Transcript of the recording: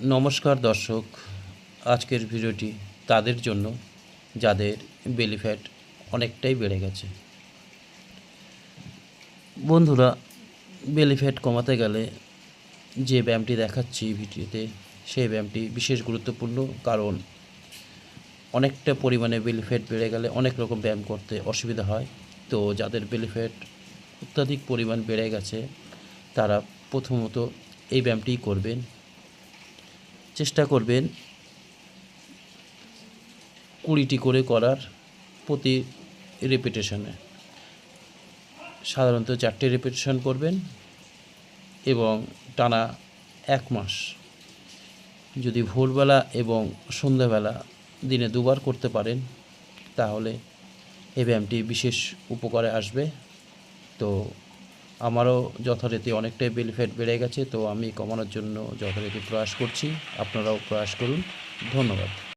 নমস্কার দর্শক, আজকের ভিডিওটি তাদের জন্য, যাদের বেলি ফ্যাট অনেকটাই বেড়ে গেছে। বন্ধুরা বেলি ফ্যাট কমাতে গেলে যে ব্যায়ামটি দেখাচ্ছি ভিডিওতে, সেই ব্যায়ামটি বিশেষ গুরুত্বপূর্ণ কারণ অনেকটা পরিমাণে বেলি ফ্যাট বেড়ে গেলে অনেক রকম ব্যায়াম করতে অসুবিধা হয়। তো যাদের বেলি ফ্যাট অত্যাধিক পরিমাণ বেড়ে গেছে, তারা প্রথমত এই ব্যায়ামটিই করবেন। চেষ্টা করবেন কুড়িটি করে করার প্রতি রেপিটেশনে সাধারণত চারটে রেপিটেশন করবেন এবং টানা এক মাস। যদি ভোরবেলা এবং সন্ধ্যাবেলা দিনে দুবার করতে পারেন, তাহলে এই ব্যায়ামটি বিশেষ উপকারে আসবে। তো আমারও যথারীতি অনেকটাই বেনিফিট বেড়ে গেছে, তো আমি কমানোর জন্য যথারীতি প্রয়াস করছি। আপনারাও প্রয়াস করুন। ধন্যবাদ।